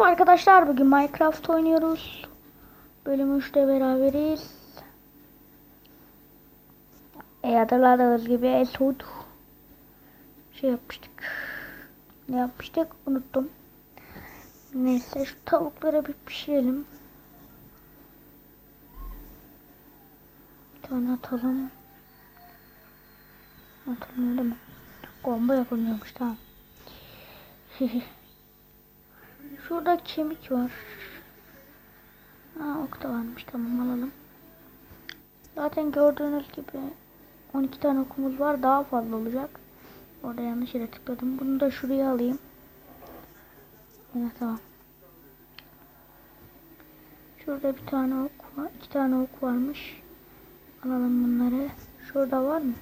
Merhaba arkadaşlar bugün Minecraft oynuyoruz. Bölüm 3'te beraberiz. E hatırladığınız gibi Esud şey yapmıştık. Ne yapmıştık unuttum. Neyse şu tavukları bir pişirelim. Bir tane atalım. Atalım öyle mi? Bomba yapılmıyormuş tamam. Şurada kemik var. Aa ok da varmış tamam alalım. Zaten gördüğünüz gibi 12 tane okumuz var daha fazla olacak. Orada yanlış yere tıkladım. Bunu da şuraya alayım. Evet tamam. Şurada bir tane ok var. iki tane ok varmış. Alalım bunları. Şurada var mı?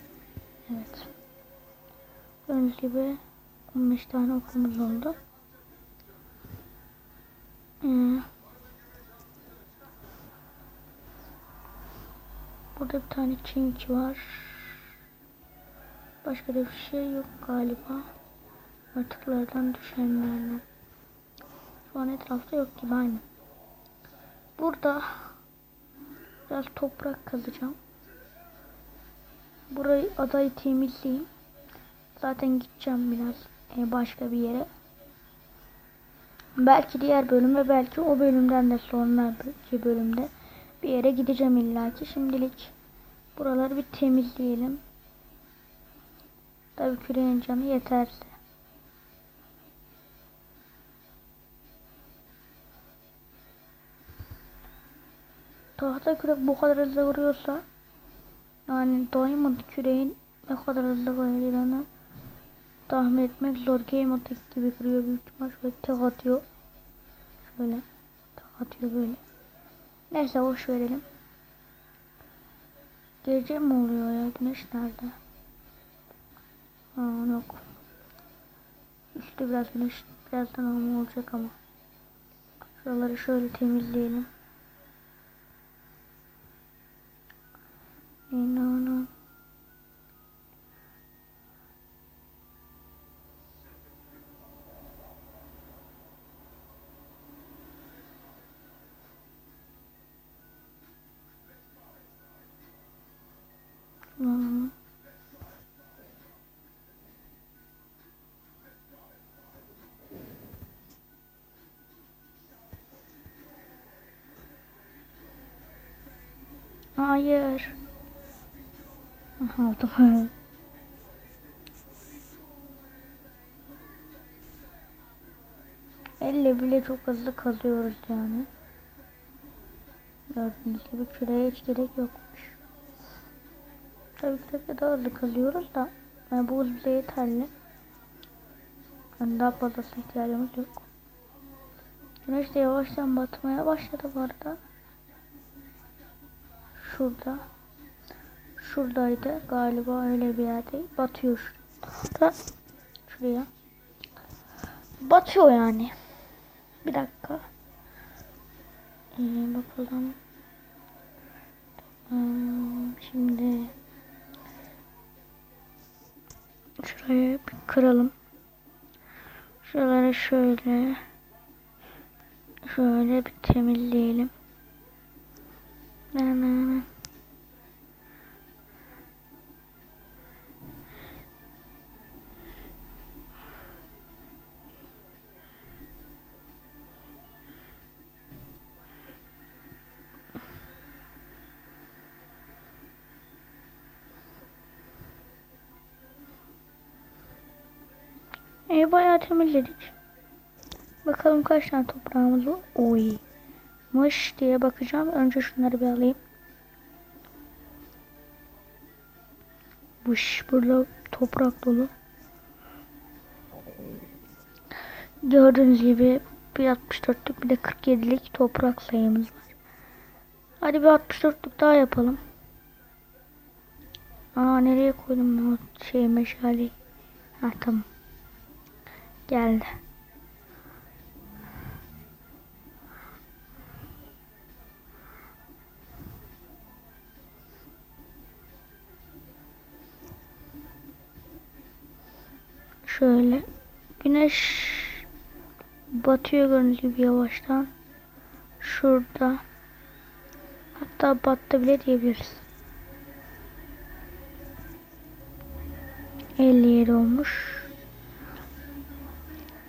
Evet. Gördüğünüz gibi 15 tane okumuz oldu. Hmm. Burada bir tane çinki var. Başka da bir şey yok galiba. Artıklardan düşenlerden. Şu an etrafta yok gibi aynı. Burada biraz toprak kazacağım. Burayı adayı temizleyeyim. Zaten gideceğim biraz e, başka bir yere. Belki diğer bölümde belki o bölümden de sonraki bölümde bir yere gideceğim illaki. Şimdilik buraları bir temizleyelim. Tabii küreğin canı yeterli. Tahta kürek bu kadar hızlı vuruyorsa yani Diamond küreğin ne kadar hızlı vurduğunu tahmin etmek zor. Game mode gibi kırıyor büyük ihtimal. Şöyle tek atıyor. Şöyle tek atıyor böyle. Neyse boş verelim. Gece mi oluyor ya? Güneş nerede? Aa yok. Üstte biraz güneş birazdan ama olacak ama. Şuraları şöyle temizleyelim. İnanın. Hayır. Aldım. Elle bile çok hızlı kazıyoruz yani. Gördüğünüz gibi küreye hiç gerek yokmuş. Tabii ki de daha hızlı kazıyoruz da yani bu hız bize yeterli. Yani daha fazlasına ihtiyacımız yok. Güneş de yavaştan batmaya başladı bu arada. Şurada. Şuradaydı galiba öyle bir yerde. Batıyor şurada. Şuraya. Batıyor yani. Bir dakika. Ee, bakalım. Hmm, şimdi şuraya bir kıralım. Şuraları şöyle şöyle bir temizleyelim. E bayağı temizledik. Bakalım kaç tane toprağımız var. Oy. Mış diye bakacağım. Önce şunları bir alayım. Buş burada toprak dolu. Gördüğünüz gibi bir 64'lük bir de 47'lik toprak sayımız var. Hadi bir 64'lük daha yapalım. Aa nereye koydum o şey meşaleyi? Ha tamam. Geldi. Güneş Batıyor gördüğünüz gibi yavaştan. Şurada. Hatta battı bile diyebiliriz. 57 olmuş.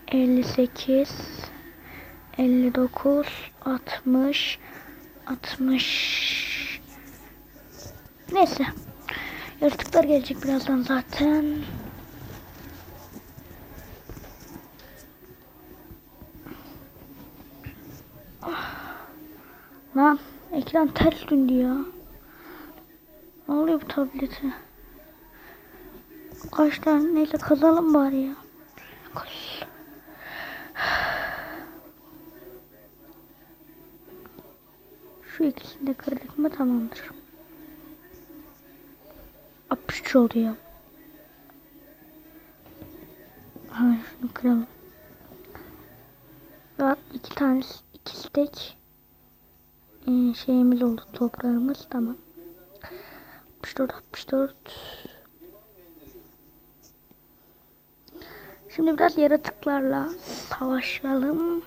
58 59 60 60 Neyse. Yaratıklar gelecek birazdan zaten. Lan ekran ters döndü ya. Ne oluyor bu tablete? Kaç tane neyse kazalım bari ya. Kaz. Şu ikisini de kırdık mı tamamdır. 63 oldu ya. Ha şunu kıralım. Ve iki tane iki stek ee, şeyimiz oldu toprağımız tamam. 64 64 Şimdi biraz yaratıklarla savaşalım.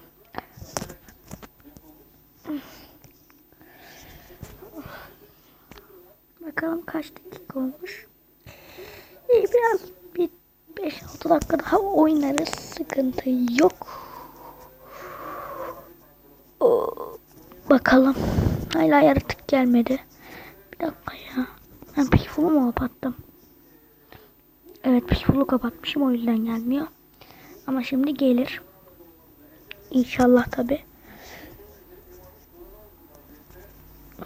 Bakalım kaç dakika olmuş. İyi biraz bir 5-6 dakika daha oynarız. Sıkıntı yok. Bakalım. Hala yaratık gelmedi. Bir dakika ya. Ben pifulu mu kapattım? Evet pifulu kapatmışım o yüzden gelmiyor. Ama şimdi gelir. İnşallah tabi.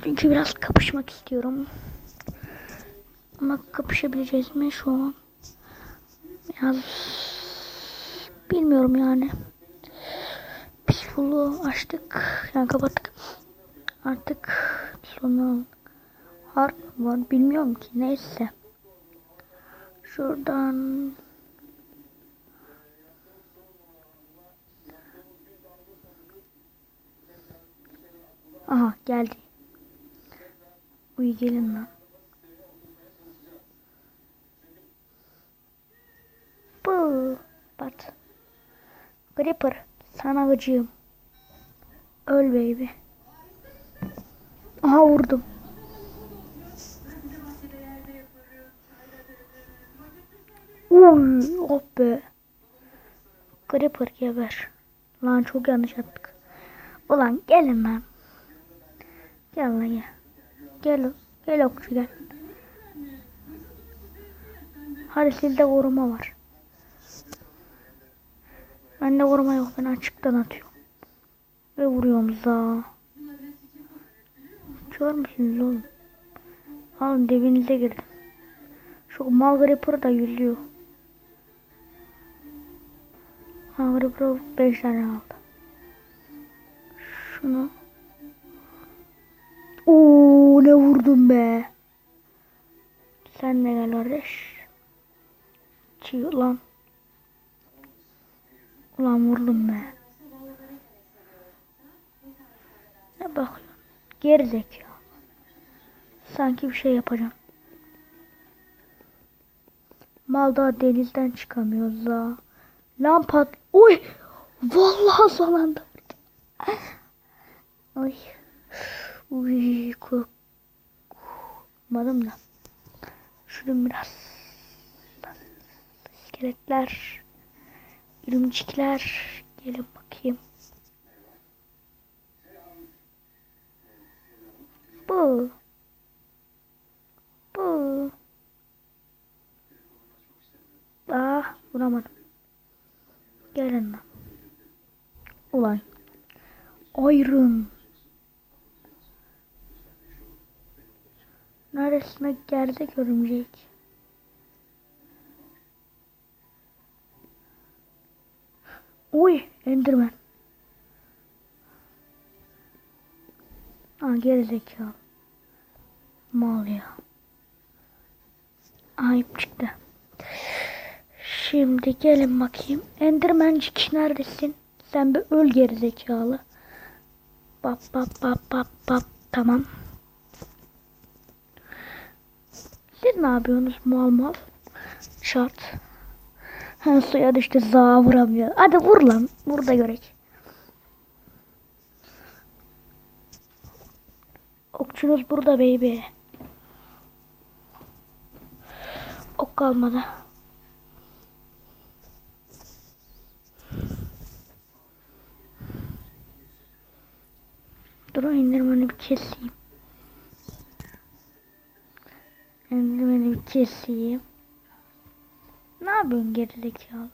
Çünkü biraz kapışmak istiyorum. Ama kapışabileceğiz mi şu an? Biraz bilmiyorum yani. Pifulu açtık. Yani kapattık. Artık sonu harp mı var bilmiyorum ki neyse. Şuradan Aha geldi. Uy gelin lan. Bu bat. Gripper sana gıcığım. Öl baby. Aha vurdum. Uy, oh be. Creeper geber. Lan çok yanlış attık. Ulan gelin lan. Gel lan gel. Gel, gel okçu gel. Hadi sizde koruma var. Bende koruma yok. Ben açıktan atıyorum. Ve vuruyorum za. Kör müsünüz oğlum? Alın dibinize girdim. Şu mal gripper da yüzüyor. Mal gripper 5 tane aldı. Şunu. Oo ne vurdum be. Sen de gel kardeş. Çiğ lan. Ulan vurdum be. Ne bakıyorsun? Gerizekalı. Sanki bir şey yapacağım. Mal daha denizden çıkamıyoruz la. Lampat. Uy. Vallahi son anda. Ay. Uy. Korkmadım da. Şunu biraz. İskeletler. Örümcekler. Gelin bakayım. Bu. Bu. Ah vuramadım. Gelin lan. Ulan. Ayrın. Neresine gerdek örümcek. Uy Enderman. Aa gerizekalı. Mal ya. Ayıp çıktı. Şimdi gelin bakayım. Endermancik neredesin? Sen bir öl gerizekalı. Bap bap bap bap bap. Tamam. Siz ne yapıyorsunuz mal mal? Şart. Ha, suya düştü za vuramıyor. Hadi vur lan. Vur da görek. Okçunuz burada baby. Ok kalmadı. Dur o indirmeni bir keseyim. İndirmeni bir keseyim. Ne yapıyorsun gerizekalı?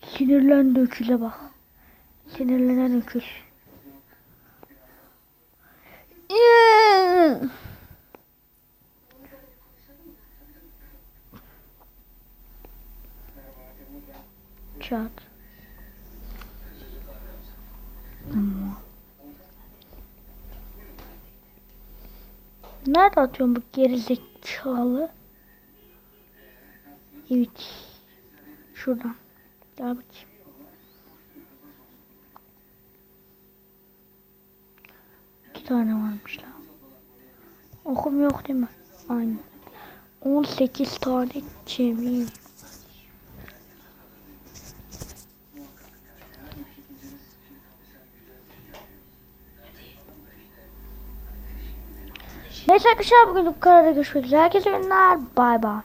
Sinirlendi öküze bak. Sinirlenen öküz. Ama. Nerede atıyorum bu gerizekalı? Evet. Şuradan. Gel bakayım. İki tane varmış lan. Okum yok değil mi? Aynen. 18 tane kemiğim. Neyse arkadaşlar bugün bu kadar görüşmek üzere. Herkese günler. Bay bay.